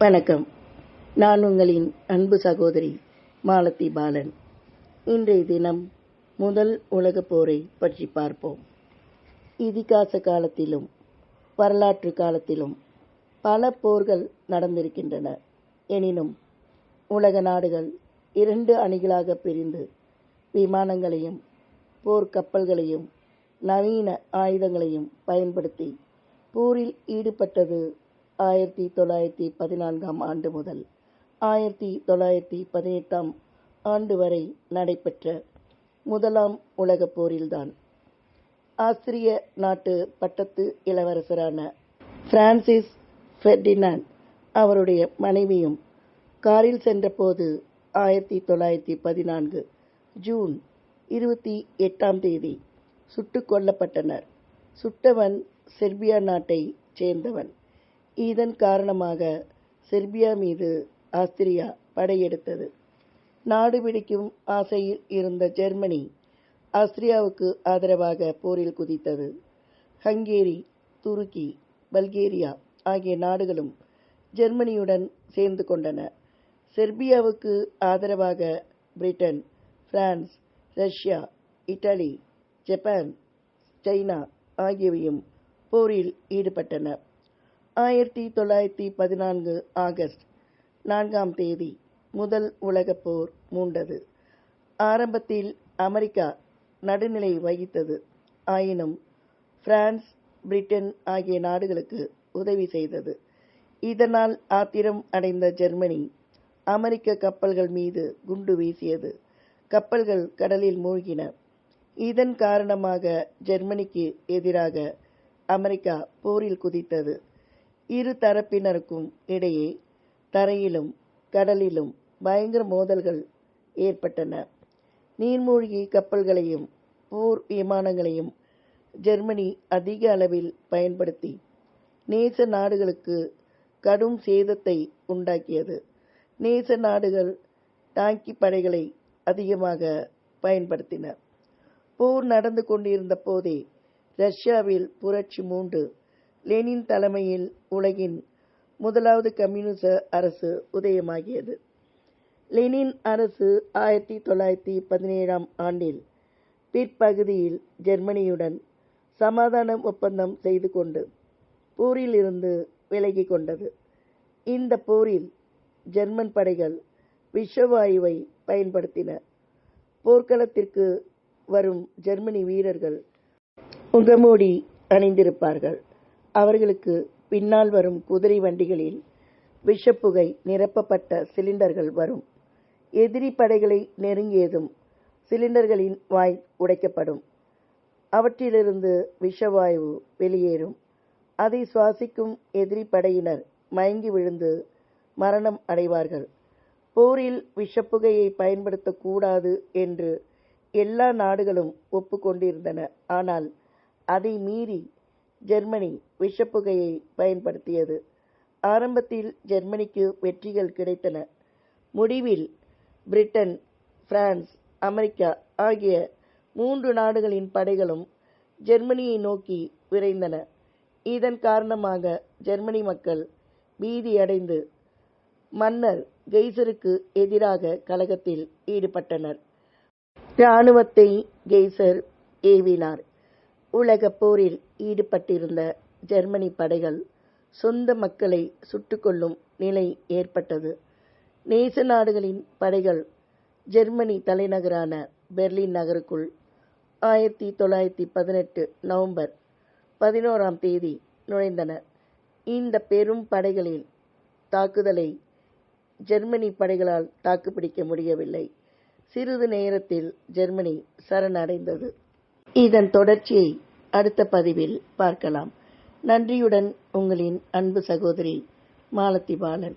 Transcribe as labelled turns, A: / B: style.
A: வணக்கம். நான் உங்களின் அன்பு சகோதரி மாலதி பாலன். இன்றைய தினம் முதல் உலகப் போரை பற்றி பார்ப்போம். இதிகாச காலத்திலும் வரலாற்று காலத்திலும் பல போர்கள் நடந்திருக்கின்றன. எனினும் உலக நாடுகள் இரண்டு அணிகளாக பிரிந்து விமானங்களையும் போர்க்கப்பல்களையும் நவீன ஆயுதங்களையும் பயன்படுத்தி போரில் ஈடுபட்டது ஆயிரத்தி தொள்ளாயிரத்தி பதினான்காம் ஆண்டு முதல் ஆயிரத்தி தொள்ளாயிரத்தி பதினெட்டாம் ஆண்டு வரை நடைபெற்ற முதலாம் உலகப் போரில்தான். ஆஸ்திரிய நாட்டு பட்டத்து இளவரசரான பிரான்சிஸ் ஃபெர்டினாண்ட் அவருடைய மனைவியும் காரில் சென்றபோது ஆயிரத்தி தொள்ளாயிரத்தி பதினான்கு ஜூன் இருபத்தி எட்டாம் தேதி சுட்டுக் கொல்லப்பட்டனர். சுட்டவன் செர்பியா நாட்டைச் சேர்ந்தவன். இதன் காரணமாக செர்பியா மீது ஆஸ்திரியா படையெடுத்தது. நாடு பிடிக்கும் ஆசையில் இருந்த ஜெர்மனி ஆஸ்திரியாவுக்கு ஆதரவாக போரில் குதித்தது. ஹங்கேரி துருக்கி பல்கேரியா ஆகிய நாடுகளும் ஜெர்மனியுடன் சேர்ந்து கொண்டன. செர்பியாவுக்கு ஆதரவாக Britain France Russia Italy Japan China ஆகியவையும் போரில் ஈடுபட்டன. ஆயிரத்தி தொள்ளாயிரத்தி பதினான்கு ஆகஸ்ட் நான்காம் தேதி முதல் உலகப் போர் மூண்டது. ஆரம்பத்தில் அமெரிக்கா நடுநிலை வகித்தது. ஆயினும் பிரான்ஸ் பிரிட்டன் ஆகிய நாடுகளுக்கு உதவி செய்தது. இதனால் ஆத்திரம் அடைந்த ஜெர்மனி அமெரிக்க கப்பல்கள் மீது குண்டு வீசியது. கப்பல்கள் கடலில் மூழ்கின. இதன் காரணமாக ஜெர்மனிக்கு எதிராக அமெரிக்கா போரில் குதித்தது. இரு தரப்பினருக்கும் இடையே தரையிலும் கடலிலும் பயங்கர மோதல்கள் ஏற்பட்டன. நீர்மூழ்கி கப்பல்களையும் போர் விமானங்களையும் ஜெர்மனி அதிக அளவில் பயன்படுத்தி நேச நாடுகளுக்கு கடும் சேதத்தை உண்டாக்கியது. நேச நாடுகள் டாங்கி படைகளை அதிகமாக பயன்படுத்தின. போர் நடந்து கொண்டிருந்த போதே ரஷ்யாவில் புரட்சி மூன்று லெனின் தலைமையில் உலகின் முதலாவது கம்யூனிச அரசு உதயமாகியது. லெனின் அரசு ஆயிரத்தி தொள்ளாயிரத்தி பதினேழாம் ஆண்டில் பிற்பகுதியில் ஜெர்மனியுடன் சமாதான ஒப்பந்தம் செய்து கொண்டு போரில் இருந்து விலகி கொண்டது. இந்த போரில் ஜெர்மன் படைகள் விஷவாயுவை பயன்படுத்தின. போர்க்களத்திற்கு வரும் ஜெர்மனி வீரர்கள் முகமூடி அணிந்திருப்பார்கள். அவர்களுக்கு பின்னால் வரும் குதிரை வண்டிகளில் விஷப்புகை நிரப்பப்பட்ட சிலிண்டர்கள் வரும். எதிரி படைகளை நெருங்கியதும் சிலிண்டர்களின் வாய் உடைக்கப்படும். அவற்றிலிருந்து விஷவாயு வெளியேறும். அதை சுவாசிக்கும் எதிரி படையினர் மயங்கி விழுந்து மரணம் அடைவார்கள். போரில் விஷப்புகையை பயன்படுத்தக்கூடாது என்று எல்லா நாடுகளும் ஒப்புக்கொண்டிருந்தன. ஆனால் அதை மீறி ஜெர்மனி விஷப்புகையை பயன்படுத்தியது. ஆரம்பத்தில் ஜெர்மனிக்கு வெற்றிகள் கிடைத்தன. முடிவில் பிரிட்டன் பிரான்ஸ் அமெரிக்கா ஆகிய மூன்று நாடுகளின் படைகளும் ஜெர்மனியை நோக்கி விரைந்தன. இதன் காரணமாக ஜெர்மனி மக்கள் பீதியடைந்து மன்னர் கெய்சருக்கு எதிராக கழகத்தில் ஈடுபட்டனர். இராணுவத்தை கெய்சர் ஏவினார். உலகப் போரில் ஈடுபட்டிருந்த ஜெர்மனி படைகள் சொந்த மக்களை சுட்டுக்கொள்ளும் நிலை ஏற்பட்டது. நேச நாடுகளின் படைகள் ஜெர்மனி தலைநகரான பெர்லின் நகருக்குள் ஆயிரத்தி தொள்ளாயிரத்தி பதினெட்டு நவம்பர் பதினோராம் தேதி நுழைந்தன. இந்த பெரும் படைகளில் தாக்குதலை ஜெர்மனி படைகளால் தாக்குப்பிடிக்க முடியவில்லை. சிறிது நேரத்தில் ஜெர்மனி சரணடைந்தது. இதன் தொடர்ச்சியை அடுத்த பதிவில் பார்க்கலாம். நன்றியுடன் உங்களின் அன்பு சகோதரி மாலத்தி பாலன்